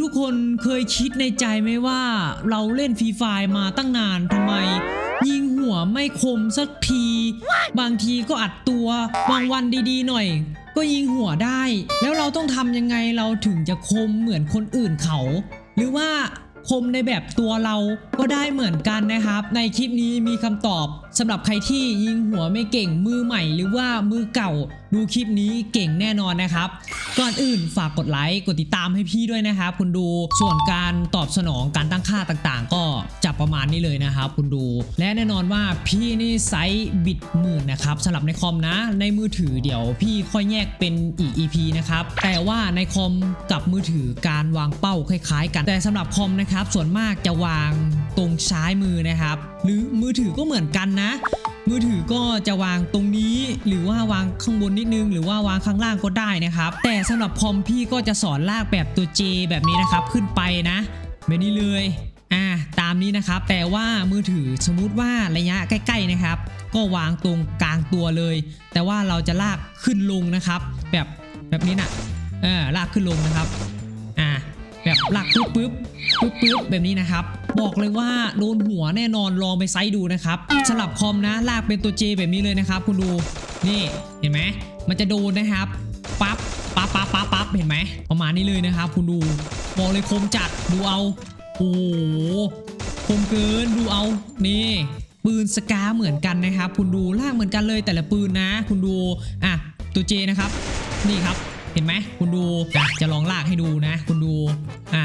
ทุกคนเคยคิดในใจไหมว่า เราเล่นฟรีไฟร์มาตั้งนานทำไม ยิงหัวไม่คมสักที บางทีก็อัดตัวบางวันดีๆหน่อย ก็ยิงหัวได้ แล้วเราต้องทำยังไงเราถึงจะคมเหมือนคนอื่นเขา หรือว่าคมในแบบตัวเราก็ได้เหมือนกันนะครับ ในคลิปนี้มีคำตอบสำหรับใครที่ยิงหัวไม่เก่งมือใหม่ หรือว่ามือเก่าดูคลิปนี้เก่งแน่นอนนะครับ ก่อนอื่นฝากกดไลค์กดติดตามให้พี่ด้วยนะครับคุณดูส่วนการตอบสนองการตั้งค่าต่างๆ ก็จะประมาณนี้เลยนะครับคุณดู และแน่นอนว่าพี่นี่ไซส์บิดหมื่นนะครับสำหรับในคอมนะ ในมือถือเดี๋ยวพี่ค่อยแยกเป็นอีก EP นะครับแต่ว่าในคอมกับมือถือการวางเป้าคล้าย ๆ กันแต่สำหรับคอมนะครับส่วนมากจะวาง ตรงซ้ายมือนะครับ หรือมือถือก็เหมือนกันนะ มือถือก็จะวางตรงนี้ หรือว่าวางข้างบนนิดนึง หรือว่าวางข้างล่างก็ได้นะครับ แต่สำหรับคอมพี่ก็จะสอนลากแบบตัว J แบบนี้นะครับขึ้นไปนะแบบนี้เลยอ่าตามนี้นะครับ แต่ว่ามือถือสมมุติว่าระยะใกล้ ๆนะครับ ก็วางตรงกลางตัวเลย แต่ว่าเราจะลากขึ้นลงนะครับ แบบแบบนี้น่ะเออลากขึ้นลงนะครับอ่า แบบหลากปึ๊บปึ๊บปึ๊บปึ๊บแบบนี้นะครับ บอกเลยว่าโดนหัวแน่นอนลองไปไซส์ดูนะครับสลับคอมนะลากเป็นตัว J แบบนี้เลยนะครับ คุณดูนี่เห็นไหมมันจะโดนนะครับปั๊บปั๊บปั๊บปั๊บปั๊บเห็นไหมประมาณนี้เลยนะครับ คุณดูบอกเลยคมจัดดูเอาโอ้โหคมเกินดูเอานี่ปืนสกาเหมือนกันนะครับ คุณดูลากเหมือนกันเลยแต่ละปืนนะ คุณดูอะตัว J นะครับ นี่ครับ เห็นไหมคุณดูอะจะลองลากให้ดูนะ คุณดูอะ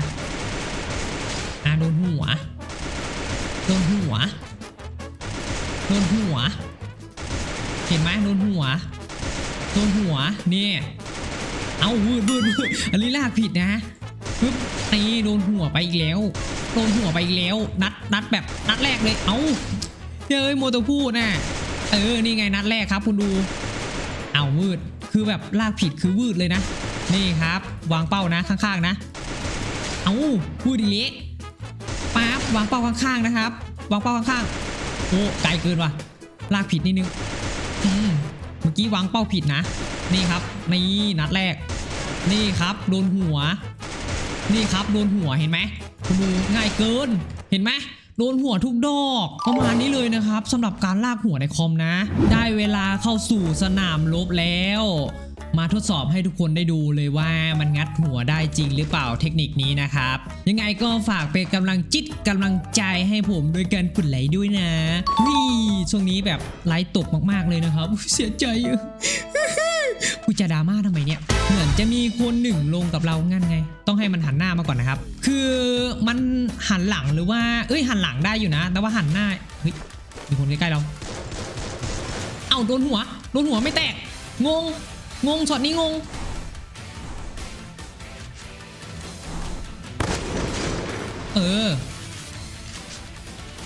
อะโดนหัวโดนหัวโดนหัว เห็นไหมโดนหัวโดนหัวนี่เอาวืดวืดวืดอันนี้ลากผิดนะปึ๊บนี่โดนหัวไปอีกแล้วโดนหัวไปอีกแล้ว นัดนัดแบบนัดแรกเลย เอาเฮ้ยโมโตพูดน่ะเออ นี่ไงนัดแรกครับ คุณดู เอาวืด คือแบบลากผิดคือวืดเลยนะ นี่ครับ วางเป้านะข้างๆนะ เอาวืดอีเละปั๊บวางเป้าข้างๆนะครับ วางเป้าข้างๆโอ้ไกลเกินว่ะ ลากผิดนิดนึงเมื่อกี้วางเป้าผิดนะ นี่ครับนี่นัดแรก นี่ครับโดนหัว นี่ครับโดนหัวเห็นไหมดูง่ายเกินเห็นไหม โดนหัวทุกดอกประมาณนี้เลยนะครับสำหรับการลากหัวในคอมนะ ได้เวลาเข้าสู่สนามรบแล้ว มาทดสอบให้ทุกคนได้ดูเลยว่ามันงัดหัวได้จริงหรือเปล่าเทคนิคนี้นะครับ ยังไงก็ฝากเป็นกำลังจิตกำลังใจให้ผมด้วยการกดไลค์ด้วยนะนี่ช่วงนี้แบบไลค์ตกมากๆเลยนะครับ เสียใจอะ กูจะดราม่าทำไมเนี่ย เหมือนจะมีคนหนึ่งลงกับเรางั้นไง ต้องให้มันหันหน้ามาก่อนนะครับ คือมันหันหลังหรือว่า เอ้ยหันหลังได้อยู่นะ แต่ว่าหันหน้า เฮ้ย มีคนใกล้ๆเรา เอ้าโดนหัว โดนหัวไม่แตก งง งงช็อตนี้งง เออ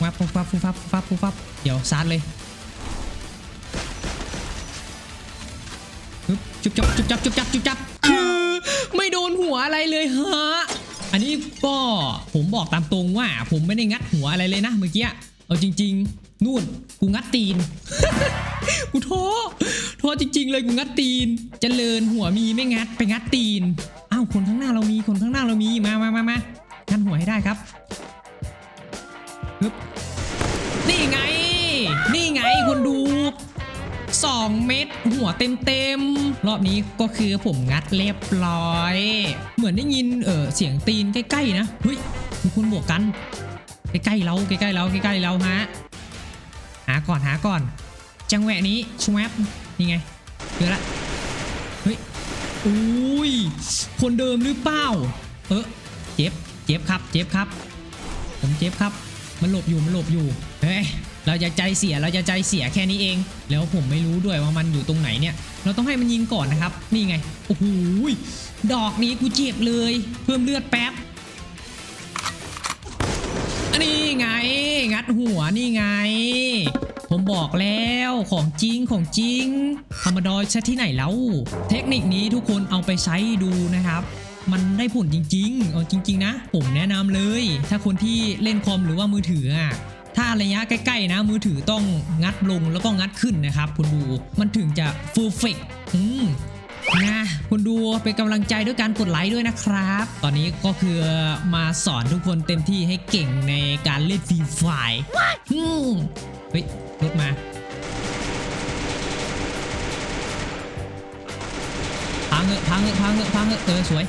วับฟุบฟับฟุบฟับฟุบฟับฟุบฟับเดี๋ยวซัดเลย จุ๊บจับจุ๊บจับจุบจับจุบจับคือไม่โดนหัวอะไรเลยฮะอันนี้ก็ผมบอกตามตรงว่า ผมไม่ได้งัดหัวอะไรเลยนะเมื่อกี้เอาจริง ๆ นู่นกูงัดตีนกูท้อท้อจริง ๆ เลยกูงัดตีนเจริญหัวมีไม่งัดไปงัดตีนอ้าวคนข้างหน้าเรามีคนข้างหน้าเรามีมามามามางัดหัวให้ได้ครับนี่ไง นี่ไงคนดู 2 เม็ดหัวเต็มๆ รอบนี้ก็คือผมงัดเรียบร้อย เหมือนได้ยินเออเสียงตีนใกล้ๆนะเฮ้ยมีคนบวกกัน ใกล้ๆเราใกล้ๆเราใกล้ๆเราฮะหาก่อนหาก่อน จังแหวะนี้ชวบนี่ไงเจอละเฮ้ยอุ้ยคนเดิมหรือเปล่าเออเจ็บเจ็บครับเจ็บครับ ผมเจ็บครับ มันหลบอยู่มันหลบอยู่เฮ้ย เราจะใจเสียเราจะใจเสียแค่นี้เอง แล้วผมไม่รู้ด้วยว่ามันอยู่ตรงไหนเนี่ย เราต้องให้มันยิงก่อนนะครับ นี่ไงโอ้โหดอกนี้กูเจ็บเลย เพิ่มเลือดแป๊บอันนี้ไง งัดหัวนี่ไง ผมบอกแล้วของจริงของจริงธรรมดอยซะที่ไหนแล้ว เทคนิคนี้ทุกคนเอาไปใช้ดูนะครับมันได้ผลจริงๆ เอาจริง ๆ นะ ผมแนะนำเลย ถ้าคนที่เล่นคอมหรือว่ามือถืออะ ถ้าระยะใกล้ๆนะมือถือต้องงัดลงแล้วก็งัดขึ้นนะครับคุณดูมันถึงจะ perfect อืมนะคุณดูเป็นกำลังใจด้วยการกดไลค์ด้วยนะครับ ตอนนี้ก็คือมาสอนทุกคนเต็มที่ให้เก่งในการเล่นฟรีไฟร์อืมเฮ้ยรถมาพังเหอะพังเหอะพังเหอะพังเหอะเออสวย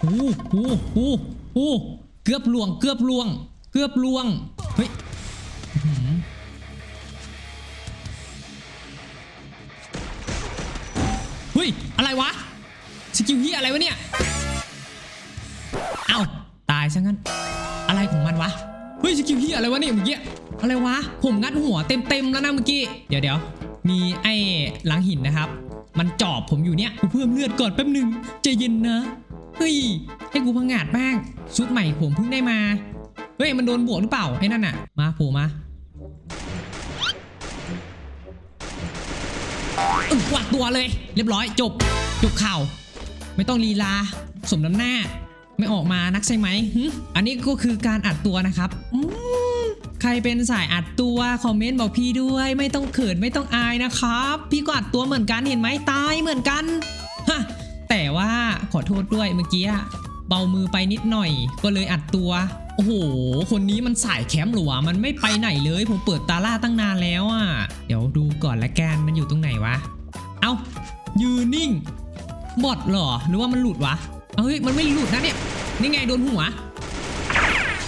โอ้โหโอ้โห เกือบลวง เกือบลวง เกือบลวง เฮ้ยเฮ้ย อะไรวะ สกิลเฮียอะไรวะเนี่ย เอ้า ตายซะงั้น อะไรของมันวะ เฮ้ย สกิลเฮียอะไรวะเนี่ยเมื่อกี้ อะไรวะ ผมงัดหัวเต็มๆแล้วนะเมื่อกี้ เดี๋ยวเดี๋ยวมีไอ้หลังหินนะครับ มันจอบผมอยู่เนี่ยกูเพิ่มเลือดก่อนแป๊บหนึ่งใจเย็นนะ เฮ้ย ให้กูพังงาดบ้าง ชุดใหม่ผมเพิ่งได้มา เฮ้ย มันโดนบวกหรือเปล่า ไอ้นั่นน่ะมาโผล่มาอึ้งกวาดตัวเลย เรียบร้อยจบ จบข่าว ไม่ต้องลีลา สมน้ำหน้า ไม่ออกมานักใช่ไหมหอันนี้ก็คือการอัดตัวนะครับใครเป็นสายอัดตัวคอมเมนต์บอกพี่ด้วย ไม่ต้องเขินไม่ต้องอายนะครับ พี่ก็อัดตัวเหมือนกันเห็นไหมตายเหมือนกัน ขอโทษด้วยเมื่อกี้เบามือไปนิดหน่อย ก็เลยอัดตัว โอ้โห คนนี้มันสายแคมป์หรอวะ มันไม่ไปไหนเลย ผมเปิดตาล่าตั้งนานแล้วอะ เดี๋ยวดูก่อนละกัน มันอยู่ตรงไหนวะ เอ้า ยืนนิ่ง บอทเหรอ หรือว่ามันหลุดวะ เฮ้ย มันไม่หลุดนะเนี่ย นี่ไงโดนหัว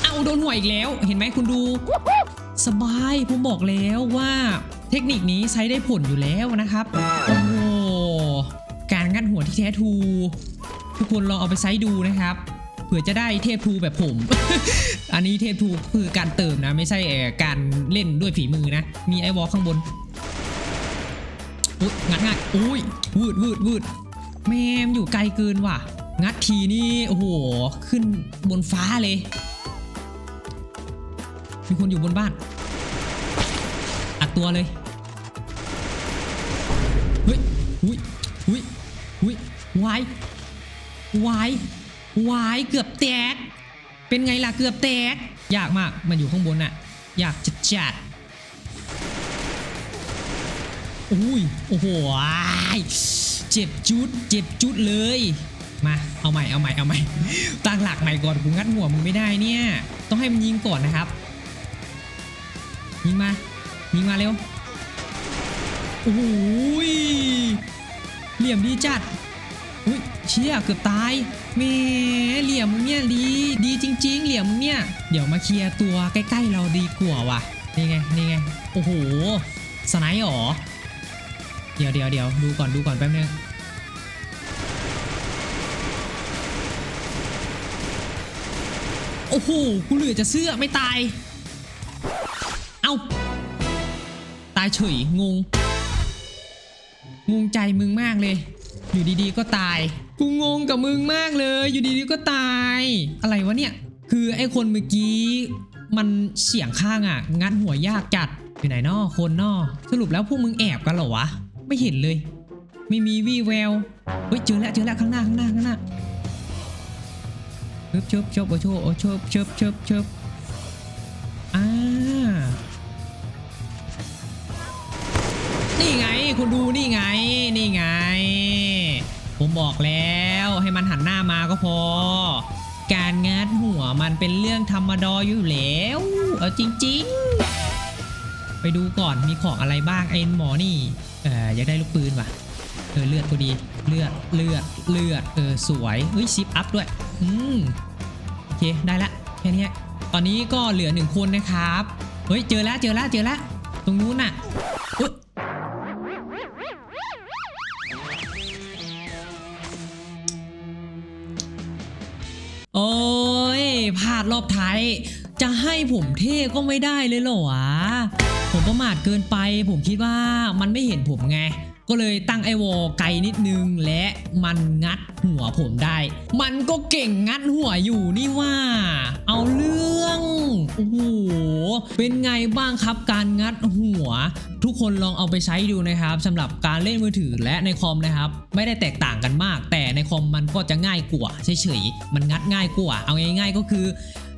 เอาโดนหัวอีกแล้ว เห็นไหมคุณดู สบาย ผมบอกแล้วว่า เทคนิคนี้ใช้ได้ผลอยู่แล้วนะครับ โอ้โห การงัดหัวที่แท้ทู ทุกคนลองเอาไปใช้ดูนะครับเผื่อจะได้เทพทูแบบผม อันนี้เทพทูคือการเติมนะ ไม่ใช่การเล่นด้วยฝีมือนะ มีไอวอลข้างบนอุ๊ยงัดงัดอุ้ยวืดวืดวืดแมมอยู่ไกลเกินว่ะ งัดทีนี่โอ้โหขึ้นบนฟ้าเลย มีคนอยู่บนบ้าน อัดตัวเลยเฮ้ยอุ้ยอุ้ยอุ้ยวาย วายวายเกือบแตก เป็นไงล่ะเกือบแตก ยากมากมันอยู่ข้างบนน่ะอยากจัดจัดอุ้ยโอ้โหเจ็บจุด เจ็บจุดเลย มาเอาใหม่เอาใหม่เอาใหม่ตั้งหลักใหม่ก่อนกูงัดหัวมึงไม่ได้เนี่ย ต้องให้มันยิงก่อนนะครับ ยิงมา ยิงมาเร็วโอ้โหยเหลี่ยมดีจัด อุ้ยเชี่ยเกือบตายแหม่เหลี่ยมมึงเนี่ยดีดีจริง ๆ เหลี่ยมมึงเนี่ยเดี๋ยวมาเคลียร์ตัวใกล้ๆเราดีกว่าว่ะนี่ไงนี่ไงโอ้โหสไนด์หรอเดี๋ยวเดี๋ยวเดี๋ยวดูก่อนดูก่อนแป๊บนึงโอ้โหกูเหลือจะเสื้อไม่ตาย เอ้าตายเฉยงงงงใจมึงมากเลย อยู่ดีๆก็ตาย กูงงกับมึงมากเลย อยู่ดีๆก็ตาย อะไรวะเนี่ย คือไอ้คนเมื่อกี้มันเสียงข้างอะ งัดหัวยากจัดอยู่ไหนนอคนนอสรุปแล้วพวกมึงแอบกันเหรอวะ ไม่เห็นเลย ไม่มีวี่แวว เฮ้ยเจอแล้วเจอแล้วข้างหน้าข้างหน้าข้างหน้าเชิบเชิบเชิบโอโชโอเชิบเชิบเชิบเชิบ ก็พอ การงัดหัวมันเป็นเรื่องธรรมดาอยู่แล้ว เอาจริง ๆ ไปดูก่อนมีของอะไรบ้างไอ้หมอนี่ เอออยากได้ลูกปืนว่ะ เออเลือดก็ดี เลือดเลือดเลือดเออสวยเฮ้ยซิปอัพด้วย อืมโอเคได้ละแค่นี้ตอนนี้ก็เหลือหนึ่งคนนะครับ เฮ้ยเจอแล้วเจอแล้วเจอแล้วตรงนู้นน่ะอุ๊ย พลาดรอบท้าย จะให้ผมเท่ก็ไม่ได้เลยเหรอวะผมประมาทเกินไป ผมคิดว่ามันไม่เห็นผมไง ก็เลยตั้งไอวอลไกลนิดนึงและมันงัดหัวผมได้ มันก็เก่งงัดหัวอยู่นี่ว่า เอาเรื่องโอ้โหเป็นไงบ้างครับการงัดหัว ทุกคนลองเอาไปใช้ดูนะครับสำหรับการเล่นมือถือและในคอมนะครับ ไม่ได้แตกต่างกันมาก แต่ในคอมมันก็จะง่ายกว่าเฉยๆมันงัดง่ายกว่า เอาง่ายๆก็คือ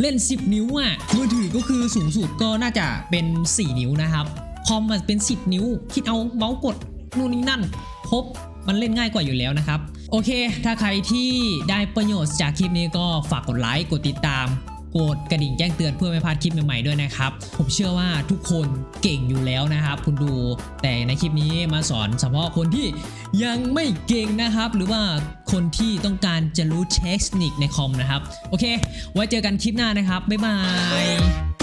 เล่น 10 นิ้วอะมือถือก็คือสูงสุดก็น่าจะเป็น 4 นิ้วนะครับคอมมันเป็น 10 นิ้ว คิดเอาเมาส์กด นู่นนี่นั่นครบมันเล่นง่ายกว่าอยู่แล้วนะครับ โอเค ถ้าใครที่ได้ประโยชน์จากคลิปนี้ก็ฝากกดไลค์ กดติดตาม กดกระดิ่งแจ้งเตือนเพื่อไม่พลาดคลิปใหม่ๆด้วยนะครับ ผมเชื่อว่าทุกคนเก่งอยู่แล้วนะครับ คุณดู แต่ในคลิปนี้มาสอนเฉพาะคนที่ยังไม่เก่งนะครับ หรือว่าคนที่ต้องการจะรู้เทคนิคในคอมนะครับ โอเค ไว้เจอกันคลิปหน้านะครับ บ๊ายบาย